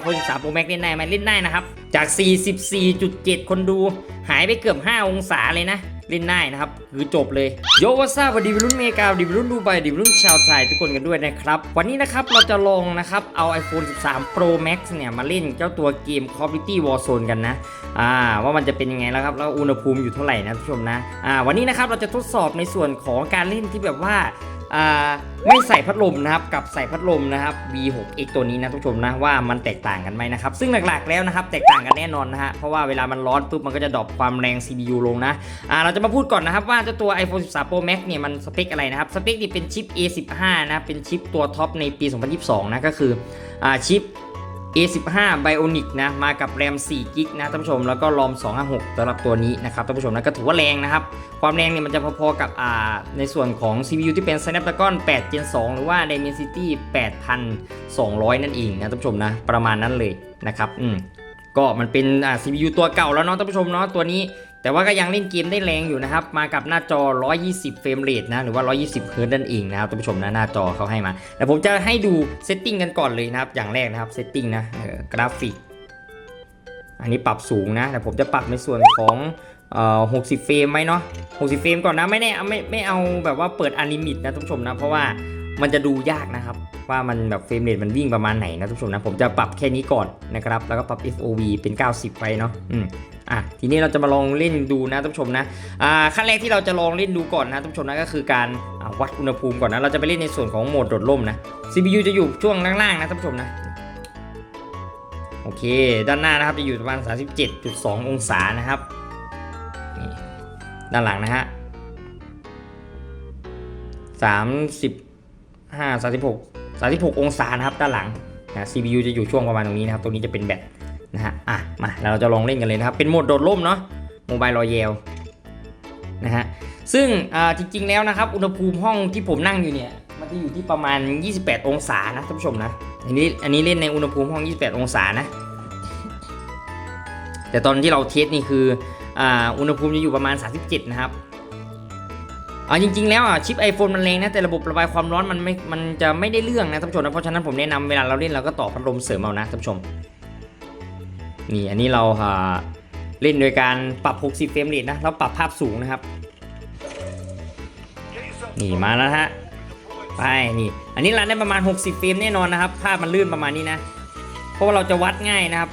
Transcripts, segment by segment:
iPhone 13 Pro Max เล่นได้ไหมเล่นได้นะครับ จาก 44.7 คนดู หายไปเกือบ 5 องศาเลยนะ เล่นได้นะครับ คือจบเลย โยวัสซาวัสดีวรุ่นเมกาดีวรุ่นดูไบดีวรุ่นชาวไทยทุกคนกันด้วยนะครับ วันนี้นะครับเราจะลองนะครับเอา iPhone 13 Pro Max เนี่ยมาเล่นเจ้าตัวเกม Call of Duty Warzone กันนะอ่าว่ามันจะเป็นยังไงแล้วครับแล้วอุณหภูมิอยู่เท่าไหร่นะท่านผู้ชมนะอ่าวันนี้นะครับเราจะทดสอบในส่วนของการเล่นที่แบบว่า ไม่ใส่พัดลมนะครับกับใส่พัดลมนะครับ V6X ตัวนี้นะทุกผู้ชมนะว่ามันแตกต่างกันไหมนะครับซึ่งหลักๆแล้วนะครับแตกต่างกันแน่นอนนะฮะเพราะว่าเวลามันร้อนปุ๊บมันก็จะดรอปความแรง CPU ลงนะอ่าเราจะมาพูดก่อนนะครับว่าเจ้าตัว iPhone 13 Pro Max เนี่ยมันสเปคอะไรนะครับสเปคนี่เป็นชิป A15 นะเป็นชิปตัวท็อปในปี 2022 นะก็คืออ่าชิป A15 Bionic นะมากับแรม4กิกนะท่านผู้ชมแล้วก็รอม 256สำหรับตัวนี้นะครับท่านผู้ชมนะก็ถือว่าแรงนะครับ ความแรงเนี่ยมันจะพอๆกับอ่าในส่วนของ CPU ที่เป็น Snapdragon 8 Gen 2 หรือว่า Dimensity 8200 นั่นเองนะท่านผู้ชมนะประมาณนั้นเลยนะครับอืมก็มันเป็นอ่า CPU ตัวเก่าแล้วเนาะท่านผู้ชมเนาะตัวนี้ แต่ว่าก็ยังเล่นเกมได้แรงอยู่นะครับ มากับหน้าจอ 120 เฟรมเรทนะ หรือว่า 120 เฮิร์ตนั่นเองนะครับท่านผู้ชมนะ หน้าจอเขาให้มา แต่ผมจะให้ดูเซตติ้งกันก่อนเลยนะครับ อย่างแรกนะครับเซตติ้งนะกราฟิก อันนี้ปรับสูงนะ แต่ผมจะปรับในส่วนของเอ่อ60เฟรมไหมเนาะ60เฟรมก่อนนะ ไม่แน่ไม่ไม่เอาแบบว่าเปิดอันลิมิตนะท่านผู้ชมนะ เพราะว่ามันจะดูยากนะครับ ว่ามันแบบเฟรมเรทมันวิ่งประมาณไหนนะท่านผู้ชมนะผมจะปรับแค่นี้ก่อนนะครับแล้วก็ปรับ FOV เป็น 90 ไปเนาะอืมอะทีนี้เราจะมาลองเล่นดูนะท่านผู้ชมนะอ่าขั้นแรกที่เราจะลองเล่นดูก่อนนะท่านผู้ชมนะก็คือการาวัดอุณหภูมิก่อนนะเราจะไปเล่นในส่วนของโหมดโดดร่มนะ CPU จะอยู่ช่วงล่างๆนะท่านผู้ชมนะโอเค ด้านหน้านะครับจะอยู่ประมาณ 37.2 องศานะครับนี่ด้านหลังนะฮะ35 36 36 องศานะครับด้านหลังนะ CPU จะอยู่ช่วงประมาณตรงนี้นะครับ ตรงนี้จะเป็นแบตนะฮะ อะ มาเราจะลองเล่นกันเลยนะครับ เป็นโหมดโดดร่มเนาะโมบายรอยเยลนะฮะ ซึ่งอ่าจริงๆแล้วนะครับ อุณหภูมิห้องที่ผมนั่งอยู่เนี่ย มันจะอยู่ที่ประมาณ 28 องศานะท่านผู้ชมนะ อันนี้ อันนี้เล่นในอุณหภูมิห้อง 28 องศานะ แต่ตอนที่เราเทสนี่คืออ่าอุณหภูมิจะอยู่ประมาณ 37 นะครับ อ่าจริงๆแล้วอะชิป iPhone มันแรงนะแต่ระบบระบายความร้อนมันไม่มันจะไม่ได้เรื่องนะท่านผู้ชมนะเพราะฉะนั้นผมแนะนำเวลาเราเล่นเราก็ต่อพัดลมเสริมเอานะท่านผู้ชมนี่อันนี้เราเล่นโดยการปรับ 60 เฟรมเรทนะแล้วปรับภาพสูงนะครับนี่มาแล้วฮะไปนี่อันนี้รันได้ประมาณ 60 เฟรมแน่นอนนะครับ ภาพมันลื่นประมาณนี้นะ เพราะว่าเราจะวัดง่ายนะครับ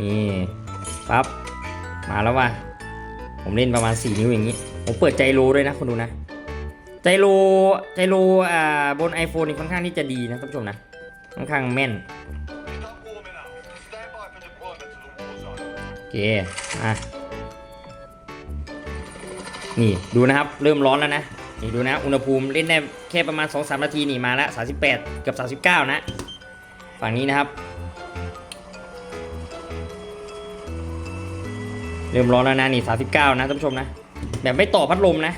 นี่ปั๊บมาแล้วว่ะ ผมเล่นประมาณ 4 นิ้วอย่างนี้ ผมเปิดใจโลด้วยนะคุณดูนะ ใจโลใจโลอ่าบน iPhone นี่ค่อนข้างที่จะดีนะท่านผู้ชมนะ ค่อนข้างแม่น โอเค อะ นี่ดูนะครับ เริ่มร้อนแล้วนะ นี่ดูนะ อุณหภูมิเล่นได้แค่ประมาณ 2-3 นาทีนี่มาแล้ว38 เกับ39 นะ ฝั่งนี้นะครับ เริ่มร้อนแล้วนะนี่39 นะท่านผู้ชมนะ แบบไม่ต่อพัดลมนะ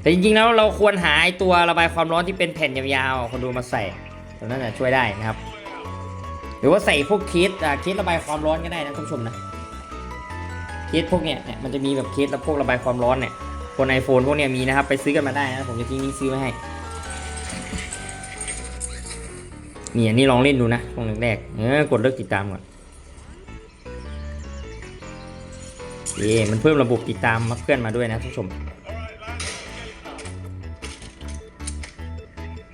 แต่จริงๆแล้วเราควรหาไอตัวระบายความร้อนที่เป็นแผ่นยาวๆคนดูมาใส่ตัวนั้นจะช่วยได้นะครับ หรือว่าใส่พวกเคสอ่าเคสระบายความร้อนก็ได้นะท่านผู้ชมนะเคสพวกเนี้ยเนี่ยมันจะมีแบบเคสแล้วพวกระบายความร้อนเนี่ยบนไอโฟนพวกเนี้ยมีนะครับไปซื้อกันมาได้นะผมจะทิ้งลิงก์ซื้อไว้ให้ นี่อันนี้ลองเล่นดูนะช่วงแรกๆเออกดเลิกติดตามก่อนเย่มันเพิ่มระบบติดตามมาเพื่อนมาด้วยนะท่านผู้ชม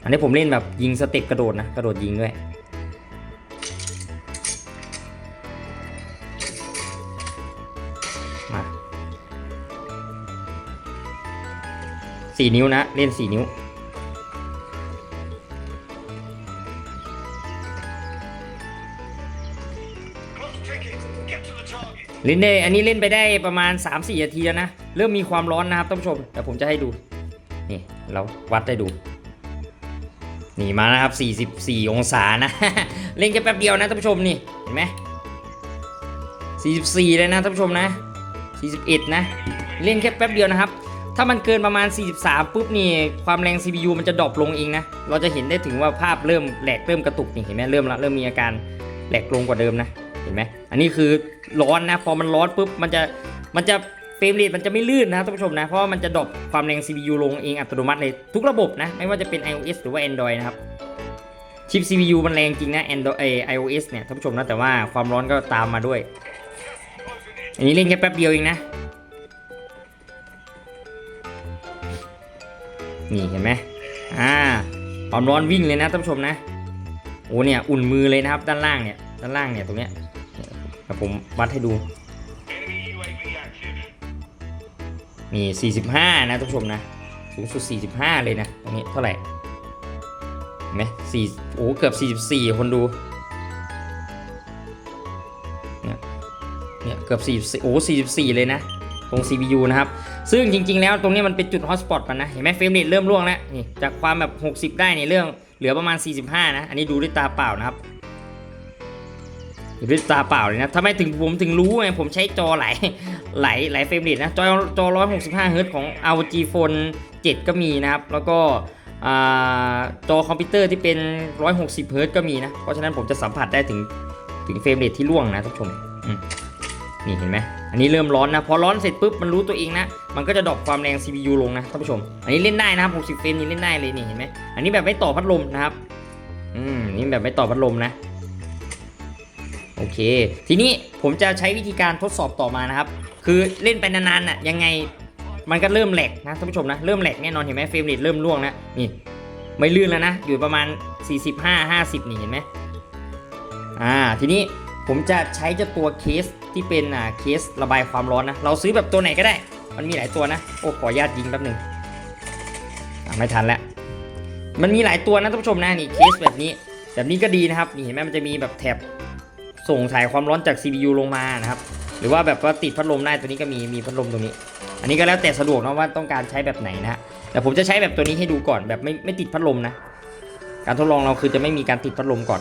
อันนี้ผมเล่นแบบยิงสเต็ปกระโดดนะ กระโดดยิงด้วยมาสี่นิ้วนะ เล่นสี่นิ้ว เล่นได้อันนี้เล่นไปได้ประมาณ 3-4นาทีแล้วนะ เริ่มมีความร้อนนะครับท่านผู้ชม แต่ผมจะให้ดู นี่ เราวัดได้ดู นี่มานะครับ 44 องศานะ เล่นแค่แป๊บเดียวนะท่านผู้ชมนี่ เห็นไหม44 เลยนะท่านผู้ชมนะ 41 นะ เล่นแค่แป๊บเดียวนะครับ ถ้ามันเกินประมาณ 43 ปุ๊บนี่ ความแรง CPU มันจะดรอปลงเองนะ เราจะเห็นได้ถึงว่าภาพเริ่มแหลกเริ่มกระตุกนี่เห็นไหมเริ่มละเริ่มมีอาการแหลกลงกว่าเดิมนะ เห็นไหมอันนี้คือร้อนนะ พอมันร้อนปุ๊บมันจะมันจะเฟรมเรทมันจะไม่ลื่นนะครับท่านผู้ชมนะ เพราะว่ามันจะดรอปความแรง CPU ลงเองอัตโนมัติเลยทุกระบบนะ ไม่ว่าจะเป็น iOS หรือว่า Android นะครับชิป CPU มันแรงจริงนะ Android เอ่อ iOS เนี่ยท่านผู้ชมนะแต่ว่าความร้อนก็ตามมาด้วย อันนี้เล่นแค่แป๊บเดียวเองนะ นี่เห็นไหมอ่าความร้อนวิ่งเลยนะท่านผู้ชมนะโอ้เนี่ยอุ่นมือเลยนะครับด้านล่างเนี่ยด้านล่างเนี่ยตรงเนี้ย เดี๋ยวผมวัดให้ดูนี่45 นะท่านผู้ชมนะ สูงสุด 45 เลยนะ ตรงนี้เท่าไหร่ไหมสี่โอ้เกือบ 44 คนดู เนี่ยเนี่ยเกือบ44โอ้44 เลยนะ ตรง CPU นะครับ ซึ่งจริง ๆ แล้วตรงนี้มันเป็นจุดฮอตสปอตมันนะ เห็นไหมเฟรมเรทเริ่มร่วงแล้ว นี่ จากความแบบ 60 ได้ในเรื่องเหลือประมาณ 45 นะ อันนี้ดูด้วยตาเปล่านะครับ ด้วยตาเปล่าเลยนะทำไมถึงผมถึงรู้ไงผมใช้จอหลายหลายหลายเฟรมเรทนะจอจอ 165เฮิร์ตของ ROG Phone 7 ก็มีนะครับ แล้วก็จอคอมพิวเตอร์ที่เป็น 160เฮิร์ตก็มีนะ เพราะฉะนั้นผมจะสัมผัสได้ถึงถึงเฟรมเรทที่ร่วงนะท่านผู้ชมอืมนี่เห็นไหมอันนี้เริ่มร้อนนะพอร้อนเสร็จปุ๊บมันรู้ตัวเองนะมันก็จะดรอปความแรง CPU ลงนะท่านผู้ชม อันนี้เล่นได้นะครับ60เฟรมนี่เล่นได้เลยนี่เห็นไหมอันนี้แบบไม่ต่อพัดลมนะครับอืมนี่แบบไม่ต่อพัดลมนะ โอเค ทีนี้ผมจะใช้วิธีการทดสอบต่อมานะครับ คือเล่นไปนานๆน่ะยังไงมันก็เริ่มแหลกนะท่านผู้ชมนะ เริ่มแหลกแน่นอนเห็นไหมเฟรมเรทเริ่มร่วงแล้วนี่ไม่ลื่นแล้วนะ อยู่ประมาณ 45 50 นี่เห็นไหมอ่าทีนี้ผมจะใช้เจ้าตัวเคสที่เป็นอ่าเคสระบายความร้อนนะ เราซื้อแบบตัวไหนก็ได้ มันมีหลายตัวนะ โอ้ขออนุญาตยิงแป๊บหนึงอะไม่ทันแล้ว มันมีหลายตัวนะท่านผู้ชมนะนี่เคสแบบนี้ แบบนี้ก็ดีนะครับนี่เห็นไหมมันจะมีแบบแถบ ส่งถ่ายความร้อนจาก CPU ลงมานะครับ หรือว่าแบบว่าติดพัดลมได้ตัวนี้ก็มีมีพัดลมตรงนี้ อันนี้ก็แล้วแต่สะดวกนะว่าต้องการใช้แบบไหนนะแต่ผมจะใช้แบบตัวนี้ให้ดูก่อนแบบไม่ไม่ติดพัดลมนะ การทดลองเราคือจะไม่มีการติดพัดลมก่อน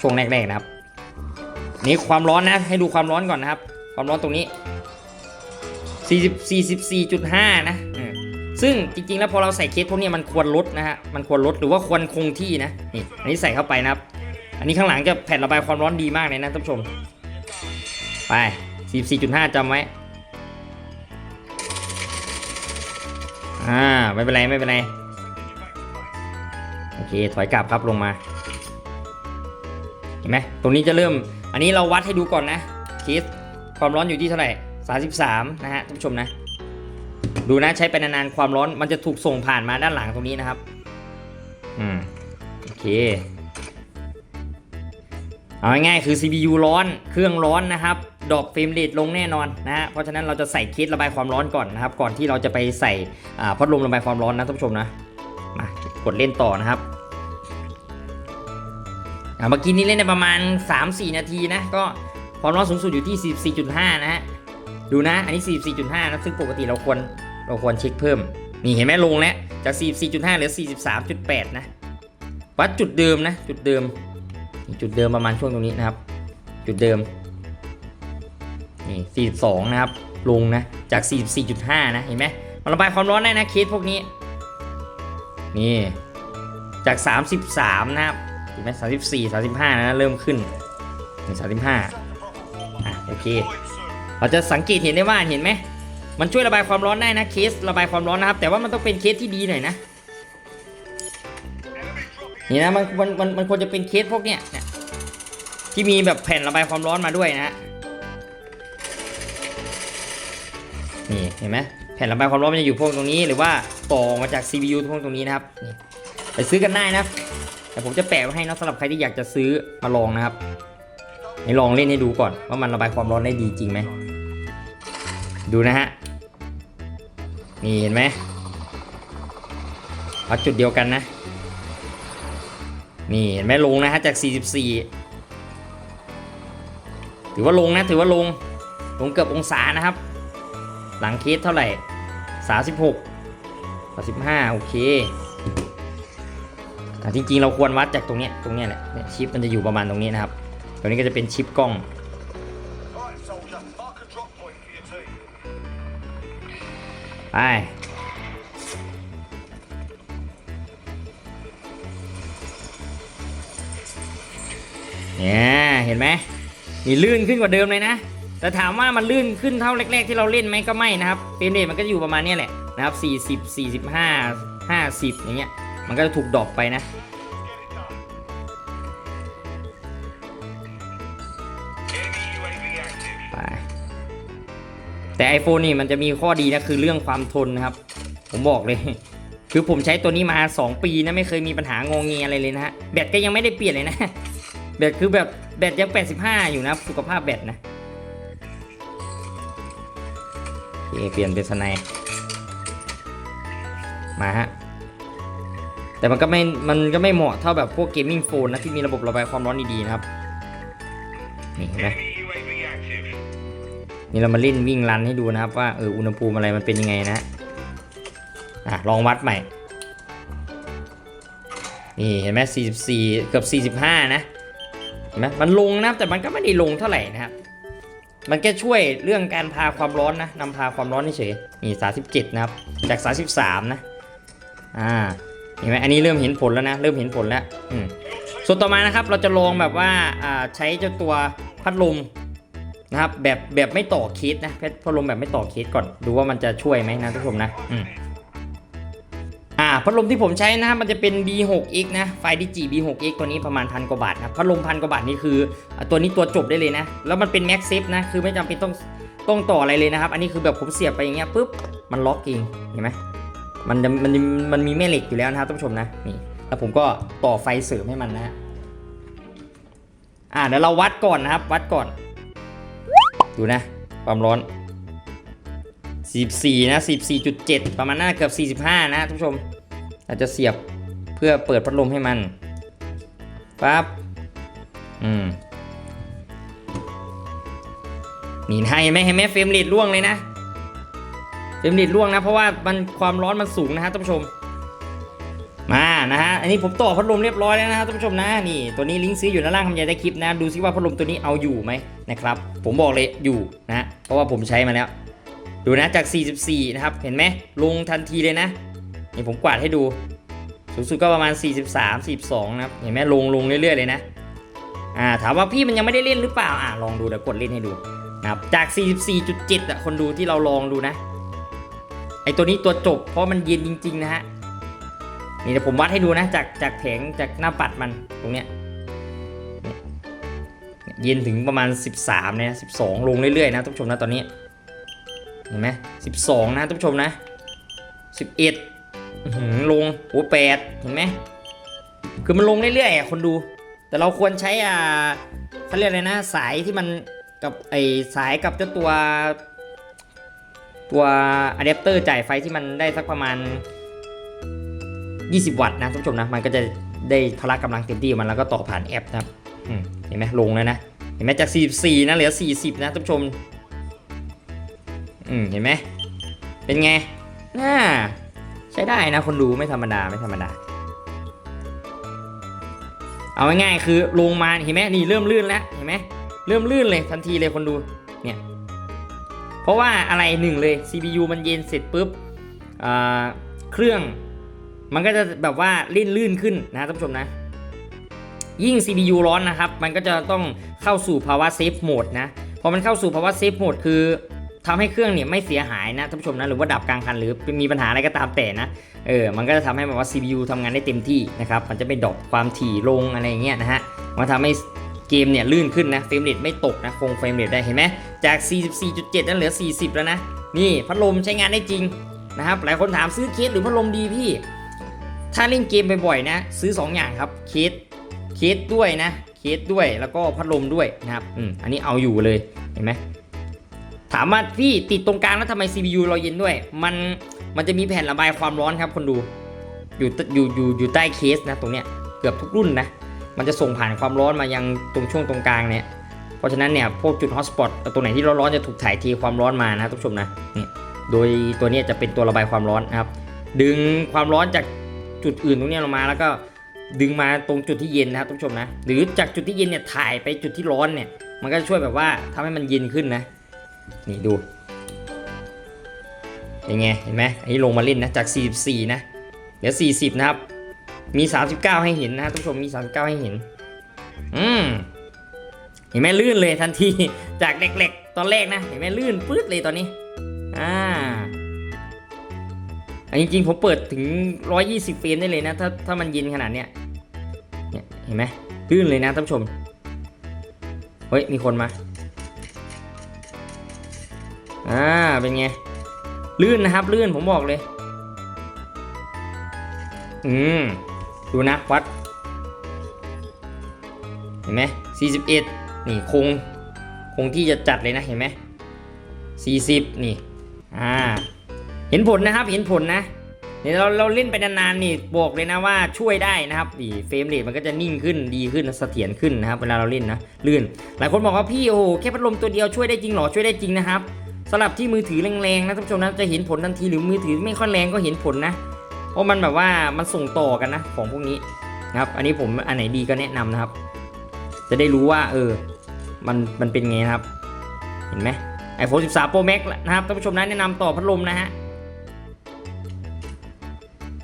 ช่วงแรกๆนะครับ นี่ความร้อนนะให้ดูความร้อนก่อนนะครับ ความร้อนตรงนี้40 44.5 นะซึ่งจริงๆ แล้วพอเราใส่เคสพวกนี้มันควรลดนะฮะ มันควรลดหรือว่าควรคงที่นะ นี่ อันนี้ใส่เข้าไปนะครับ อันนี้ข้างหลังจะแผ่นระบายความร้อนดีมากเลยนะท่านผู้ชม ไป 44.5จำไว้ อ่า ไม่เป็นไร ไม่เป็นไร โอเค ถอยกลับครับลงมา เห็นไหม ตรงนี้จะเริ่ม อันนี้เราวัดให้ดูก่อนนะเคสความร้อนอยู่ที่เท่าไหร่ 33 นะฮะท่านผู้ชมนะ ดูนะใช้ไปนานๆ ความร้อนมันจะถูกส่งผ่านมาด้านหลังตรงนี้นะครับ อืม โอเค เอาง่ายๆคือ CPU ร้อน เครื่องร้อนนะครับ ดรอปเฟรมเรทลงแน่นอนนะฮะ เพราะฉะนั้นเราจะใส่เคสระบายความร้อนก่อนนะครับ ก่อนที่เราจะไปใส่พัดลมระบายความร้อนนะท่านผู้ชมนะ มากดเล่นต่อนะครับอ่าเมื่อกี้นี้เล่นในประมาณ 3-4 นาทีนะ ก็ความร้อนสูงสุดอยู่ที่ 44.5 นะฮะ ดูนะ อันนี้ 44.5 นะ ซึ่งปกติเราควรเราควรเช็คเพิ่ม นี่เห็นไหมลงแล้ว จาก 44.5 เหลือ 43.8 นะ วัดจุดเดิมนะ จุดเดิม จุดเดิมประมาณช่วงตรงนี้นะครับ จุดเดิมนี่42 นะครับ ลงนะ จาก 44.5 นะ เห็นไหมมันระบายความร้อนได้นะเคสพวกนี้ นี่ จาก 33 นะครับเห็นไหมสามสิบสี่สามสิบห้านะ เริ่มขึ้นถึงสามสิบห้าอะ โอเค เราจะสังเกตเห็นได้ว่า เห็นไหม มันช่วยระบายความร้อนได้นะ เคสระบายความร้อนนะครับ แต่ว่ามันต้องเป็นเคสที่ดีหน่อยนะ นี่นะมันมันมันมันควรจะเป็นเคสพวกเนี้ยที่มีแบบแผ่นระบายความร้อนมาด้วยนะฮะนี่เห็นไหมแผ่นระบายความร้อนมันจะอยู่พวกตรงนี้ หรือว่าต่อมาจาก CPU พวกตรงนี้นะครับนี่ไปซื้อกันได้นะแต่ผมจะแปะไว้ให้นะสำหรับใครที่อยากจะซื้อมาลองนะครับให้ลองเล่นให้ดูก่อนว่ามันระบายความร้อนได้ดีจริงไหมดูนะฮะนี่เห็นไหมวัดจุดเดียวกันนะ นี่เห็นไหมลงนะฮะจาก 44 ถือว่าลงนะถือว่าลง ลงเกือบองศานะครับ หลังเคสเท่าไหร่ 36 35 โอเคอ่จริงๆ เราควรวัดจากตรงเนี้ยตรงเนี้ยแหละชิปมันจะอยู่ประมาณตรงนี้นะครับตัวนี้ก็จะเป็นชิปกล้อง Right, soldier. เนี่ยเห็นไหมนี่ลื่นขึ้นกว่าเดิมเลยนะ แต่ถามว่ามันลื่นขึ้นเท่าแรก ๆ ที่เราเล่นไหมก็ไม่นะครับเฟรมเรทมันก็อยู่ประมาณนี้แหละนะครับ40 45 50 อย่างเงี้ยมันก็จะถูกดรอปไปนะไปแต่ iPhone นี่มันจะมีข้อดีนะคือเรื่องความทนนะครับ ผมบอกเลย คือผมใช้ตัวนี้มา 2 ปีนะไม่เคยมีปัญหางงเงียอะไรเลยนะฮะแบตก็ยังไม่ได้เปลี่ยนเลยนะ แบตคือแบบแบตยัง 85 อยู่นะ สุขภาพแบตนะโอเคเปลี่ยนเป็นสไนมาฮะ แต่มันก็ไม่ มันก็ไม่เหมาะเท่าแบบพวกเกมมิ่งโฟนนะ ที่มีระบบระบายความร้อนดีๆนะครับ นี่เห็นไหมนี่เรามาเล่นวิ่งรันให้ดูนะครับว่าเอออุณหภูมิอะไรมันเป็นยังไงนะอะลองวัดใหม่ นี่เห็นไหม44 เกือบ 45 นะ เห็นไหมมันลงนะแต่มันก็ไม่ได้ลงเท่าไหร่นะครับมันแค่ช่วยเรื่องการพาความร้อนนะนำพาความร้อนเฉยนี่37นะครับ จาก33นะ อ่า เห็นไหมอันนี้เริ่มเห็นผลแล้วนะ เริ่มเห็นผลแล้ว อืม ส่วนต่อมานะครับ เราจะลองแบบว่า อ่า ใช้เจ้าตัวพัดลมนะครับ แบบแบบไม่ต่อเคสนะ พัดลมแบบไม่ต่อเคสก่อน ดูว่ามันจะช่วยไหมนะทุกคนนะ อืม อ่าพัดลมที่ผมใช้นะครับมันจะเป็น B6X นะไฟดิจิ B6X ตัวนี้ประมาณพันกว่าบาทนะพัดลมพันกว่าบาทนี่คือ ตัวนี้ตัวจบได้เลยนะ แล้วมันเป็นแม็กเซฟนะคือไม่จำเป็นต้องต้องต่ออะไรเลยนะครับ อันนี้คือแบบผมเสียบไปอย่างเงี้ยปุ๊บมันล็อกเองเห็นไหมมันมันมันมีแม่เหล็กอยู่แล้วนะครับท่านผู้ชมนะนี่แล้วผมก็ต่อไฟเสริมให้มันนะฮะอ่าเดี๋ยวเราวัดก่อนนะครับ วัดก่อน ดูนะ ความร้อน 44 นะ 44.7 ประมาณน่าเกือบ 45 นะท่านผู้ชมเราจะเสียบเพื่อเปิดพัดลมให้มันปั๊บอืมนี่ให้ไหมให้ไหมเฟรมเรทล่วงเลยนะเฟรมเรทล่วงนะ เพราะว่ามันความร้อนมันสูงนะฮะท่านผู้ชม มานะฮะอันนี้ผมต่อพัดลมเรียบร้อยแล้วนะครับท่านผู้ชมนะนี่ตัวนี้ลิงก์ซื้ออยู่ด้านล่างคำยายใต้คลิปนะ ดูซิว่าพัดลมตัวนี้เอาอยู่ไหมนะครับ ผมบอกเลยอยู่นะ เพราะว่าผมใช้มาแล้ว ดูนะจาก 44 นะครับ เห็นไหมลงทันทีเลยนะนี่ผมกวาดให้ดู สูงสุดก็ประมาณ 43 42 นะครับ เห็นไหมลงลงเรื่อยๆเลยนะ อ่า ถามว่าพี่มันยังไม่ได้เล่นหรือเปล่า อ่าลองดูเดี๋ยวกดเล่นให้ดูนะครับ จาก 44.7อะคนดูที่เราลองดูนะ ไอตัวนี้ตัวจบ เพราะมันเย็นจริง ๆ นะฮะ นี่เดี๋ยวผมวัดให้ดูนะ จากจากแผงจากหน้าปัดมันตรงเนี้ยเย็นถึงประมาณ 13เนี่ย12 ลงเรื่อยๆนะทุกชมนะตอนนี้ เห็นไหม12นะทุกผู้ชมนะ11อื้อหือลงโอ้แปดเห็นไหมคือมันลงเรื่อยๆอะคนดู แต่เราควรใช้อ่าเขาเรียกอะไรนะ สายที่มันกับไอสายกับเจ้าตัว ตัวอะแดปเตอร์จ่ายไฟที่มันได้สักประมาณ 20 วัตต์นะท่านผู้ชมนะ มันก็จะได้พละกำลังเต็มที่มันแล้วก็ต่อผ่านแอปนะครับเห็นไหมลงแล้วนะ เห็นไหมจาก 44นะเหลือ 40 นะท่านผู้ชม อืมเห็นไหมเป็นไงน่าใช้ได้นะคนดูไม่ธรรมดาไม่ธรรมดา เอาง่ายๆคือลงมาเห็นไหมนี่เริ่มลื่นแล้วเห็นไหมเริ่มลื่นเลยทันทีเลยคนดูเนี่ยเพราะว่าอะไรหนึ่งเลย CPU มันเย็นเสร็จปุ๊บเครื่องมันก็จะแบบว่าลื่นลื่นขึ้นนะท่านผู้ชมนะ ยิ่ง CPU ร้อนนะครับ มันก็จะต้องเข้าสู่ภาวะเซฟโหมดนะ พอมันเข้าสู่ภาวะเซฟโหมดคือ ทำให้เครื่องเนี่ยไม่เสียหายนะท่านผู้ชมนะหรือว่าดับกลางคันหรือมีปัญหาอะไรก็ตามแต่นะเออมันก็จะทำให้แบบว่า CPU ทำงานได้เต็มที่นะครับมันจะไม่ดรอปความถี่ลงอะไรเงี้ยนะฮะมันทำให้เกมเนี่ยลื่นขึ้นนะเฟรมเรทไม่ตกนะคงเฟรมเรทได้เห็นไหมจาก 44.7 นั้นเหลือ 40 แล้วนะนี่พัดลมใช้งานได้จริงนะครับหลายคนถามซื้อเคสหรือพัดลมดีพี่ ถ้าเล่นเกมบ่อยๆนะ ซื้อ 2 อย่างครับเคสเคสด้วยนะเคสด้วยแล้วก็พัดลมด้วยนะครับอืมอันนี้เอาอยู่เลยเห็นไหม ถามว่าพี่ติดตรงกลางแล้วทำไม CPU เราเย็นด้วย มันมันจะมีแผ่นระบายความร้อนครับคนดู อยู่อยู่อยู่อยู่ใต้เคสนะตรงเนี้ยเกือบทุกรุ่นนะ มันจะส่งผ่านความร้อนมายังตรงช่วงตรงกลางเนี่ย เพราะฉะนั้นเนี่ยพวกจุดฮอตสปอตตรงไหนที่ร้อนๆจะถูกถ่ายเทความร้อนมานะทุกผู้ชมนะเนี่ยโดยตัวเนี้ยจะเป็นตัวระบายความร้อนนะครับ ดึงความร้อนจากจุดอื่นตรงเนี้ยลงมาแล้วก็ดึงมาตรงจุดที่เย็นนะครับทุกผู้ชมนะ หรือจากจุดที่เย็นเนี่ยถ่ายไปจุดที่ร้อนเนี่ย มันก็จะช่วยแบบว่าทำให้มันเย็นขึ้นนะ นี่ดูยังไงเห็นไหมอันนี้ลงมาเล่นนะจาก 44 นะเหลือ 40 นะครับ มี 39 ให้เห็นนะทุกผู้ชมมี 39 ให้เห็น อืมเห็นไหมลื่นเลยทันทีจากเหล็กๆตตอนแรกนะ เห็นไหมลื่นปื๊ดเลยตอนนี้ อ่าอันจริงๆผมเปิดถึง 120 เฟรมได้เลยนะ ถ้าถ้ามันเย็นขนาดเนี้ยเนี่ยเห็นไหมลื่นเลยนะท่านผู้ชม เฮ้ย มีคนมา อ่าเป็นไง ลื่นนะครับ ลื่นผมบอกเลย อืม ดูนะวัด เห็นไหม41นี่คง คงที่จะจัดเลยนะเห็นไหม40นี่ อ่า เห็นผลนะครับ เห็นผลนะเดี๋ยเราเราเล่นไปนานๆนี่บอกเลยนะว่าช่วยได้นะครับนี่เฟรมเรทมันก็จะนิ่งขึ้นดีขึ้นเสถียรขึ้นนะครับเวลาเราเล่นนะลื่น หลายคนบอกว่าพี่โอ้โหแค่พัดลมตัวเดียวช่วยได้จริงหรอช่วยได้จริงนะครับ สำหรับที่มือถือแรงๆนะท่านผู้ชมนะจะเห็นผลทันทีหรือมือถือไม่ค่อยแรงก็เห็นผลนะ เพราะมันแบบว่ามันส่งต่อกันนะของพวกนี้นะครับ อันนี้ผมอันไหนดีก็แนะนำนะครับ จะได้รู้ว่าเออมันมันเป็นไงนะครับ เห็นไหม iPhone 13 Pro Max นะครับท่านผู้ชมนะแนะนำต่อพัดลมนะฮะ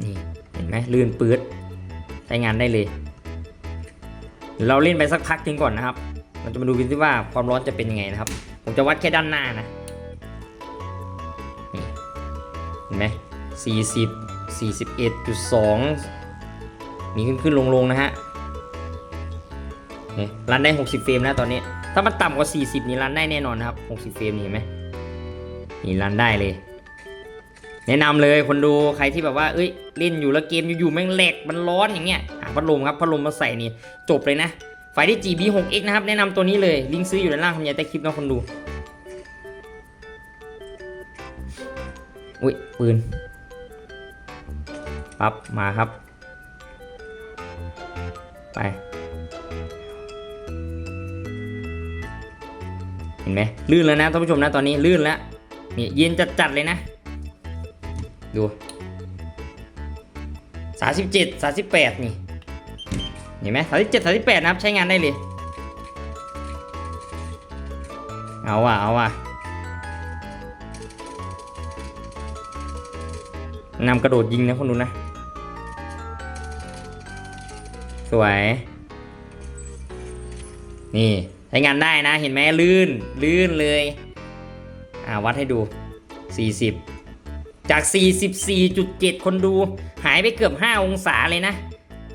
นี่เห็นไหมลื่นปื๊ดใช้งานได้เลย เราเล่นไปสักพักทิ้งก่อนนะครับ เราจะมาดูกันที่ว่าความร้อนจะเป็นยังไงนะครับ ผมจะวัดแค่ด้านหน้านะ 40 41.2 มีขึ้นขึ้นลงลงนะฮะนี่รันได้ 60 เฟรมนะตอนนี้ ถ้ามันต่ำกว่า 40 นี่รันได้แน่นอนนะครับ 60 เฟรมนี่เห็นไหมนี่รันได้เลย แนะนำเลยคนดูใครที่แบบว่า เอ้ย เล่นอยู่แล้วเกมอยู่ๆแม่งแหลกมันร้อนอย่างเงี้ยหาพัดลมครับพัดลมมาใส่นี่ จบเลยนะ ไฟที่ GB6X นะครับ แนะนำตัวนี้เลย ลิงก์ซื้ออยู่ด้านล่างคำใหญ่ใต้คลิปนะคนดู อุ้ยปืน ปั๊บมาครับ ไป เห็นไหมลื่นแล้วนะท่านผู้ชมนะตอนนี้ลื่นแล้วนี่เย็นจัดๆเลยนะ ดูสาสิบเจ็ดสาสิบแปดนี่ เห็นไหมสาสิบเจ็ดสาสิบแปดนะครับ ใช้งานได้เลย เอาว่ะ เอาว่ะนำกระโดดยิงนะคนดูนะ สวย นี่ใช้งานได้นะ เห็นไหมลื่น ลื่นเลย อ่าวัดให้ดู 40 จาก 44.7 คนดู หายไปเกือบ 5 องศาเลยนะ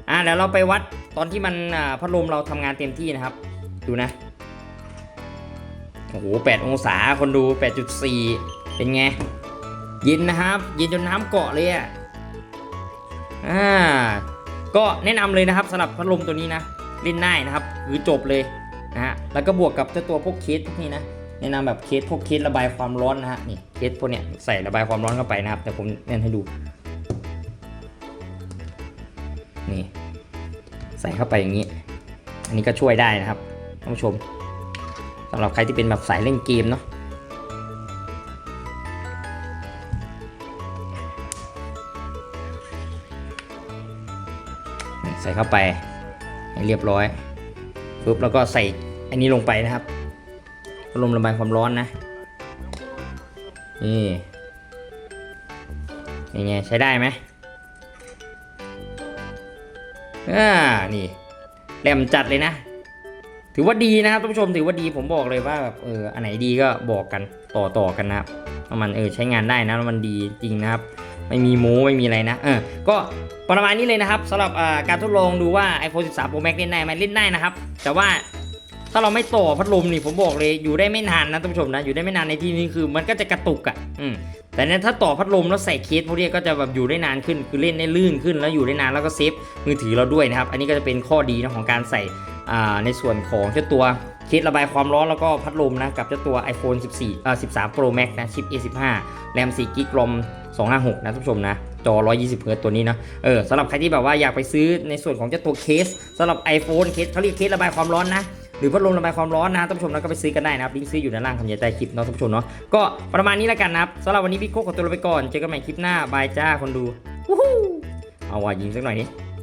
อ่าเดี๋ยวเราไปวัดตอนที่มันพัดลมเราทำงานเต็มที่นะครับ ดูนะ โอ้โห 8 องศาคนดู 8.4 เป็นไง เย็นนะครับ เย็นจนน้ำเกาะเลยอะ อ่า ก็แนะนำเลยนะครับสำหรับพัดลมตัวนี้นะเล่นง่ายนะครับคือจบเลยนะฮะแล้วก็บวกกับเจ้าตัวพวกเคสพวกนี้นะแนะนำแบบเคสพวกเคสระบายความร้อนนะฮะนี่เคสพวกเนี้ยใส่ระบายความร้อนเข้าไปนะครับแต่ผมเน้นให้ดูนี่ใส่เข้าไปอย่างนี้ อันนี้ก็ช่วยได้นะครับท่านผู้ชมสำหรับใครที่เป็นแบบสายเล่นเกมเนาะ ใส่เข้าไปให้เรียบร้อยปุ๊บแล้วก็ใส่อันนี้ลงไปนะครับพัดลมระบายความร้อนนะนี่ยังไงใช้ได้ไหมอ่านี่แหลมจัดเลยนะ ถือว่าดีนะครับท่านผู้ชมถือว่าดีผมบอกเลยว่าแบบเอออันไหนดีก็บอกกันต่อต่อกันนะครับว่ามันเออใช้งานได้นะมันดีจริงนะครับ ไม่มีโม้ไม่มีอะไรนะเออก็ประมาณนี้เลยนะครับสำหรับการทดลองดูว่า iPhone 13 Pro Max เล่นได้ไหมเล่นได้นะครับ แต่ว่าถ้าเราไม่ต่อพัดลมนี่ผมบอกเลยอยู่ได้ไม่นานนะท่านผู้ชมนะอยู่ได้ไม่นานในที่นี้คือมันก็จะกระตุกอะ่ะอืมแต่เนี่ยถ้าต่อพัดลมแล้วใส่เคสพวกนี้ก็จะแบบอยู่ได้นานขึ้น คือเล่นได้ลื่นขึ้นแล้วอยู่ได้นานแล้วก็เซฟมือถือเราด้วยนะครับ อันนี้ก็จะเป็นข้อดีนะของการใส่อ่าในส่วนของเจ้าตัวเคสระบายความร้อนแล้วก็พัดลมนะกับเจ้าตัว iPhone 14อ่า13 Pro Max นะชิป A15 แรม4กิกรอม 256 นะท่านผู้ชมนะ จอ 120 เฮิร์ตซ์ตัวนี้นะ เออสำหรับใครที่แบบว่าอยากไปซื้อในส่วนของเจ้าตัวเคสสำหรับ iPhone เคสเขาเรียกเคสระบายความร้อนนะหรือพัดลมระบายความร้อนนะท่านผู้ชมนะก็ไปซื้อกันได้นะครับลิงก์ซื้ออยู่ด้านล่างคำใหญ่ใต้คลิปเนาะท่านผู้ชมเนาะก็ประมาณนี้แล้วกันนะครับสำหรับวันนี้พี่โคกขอตัวลาไปก่อนเจอกันใหม่คลิปหน้าบายจ้าคนดูวู้ฮู้เอาว่ายิงสักหน่อยนี้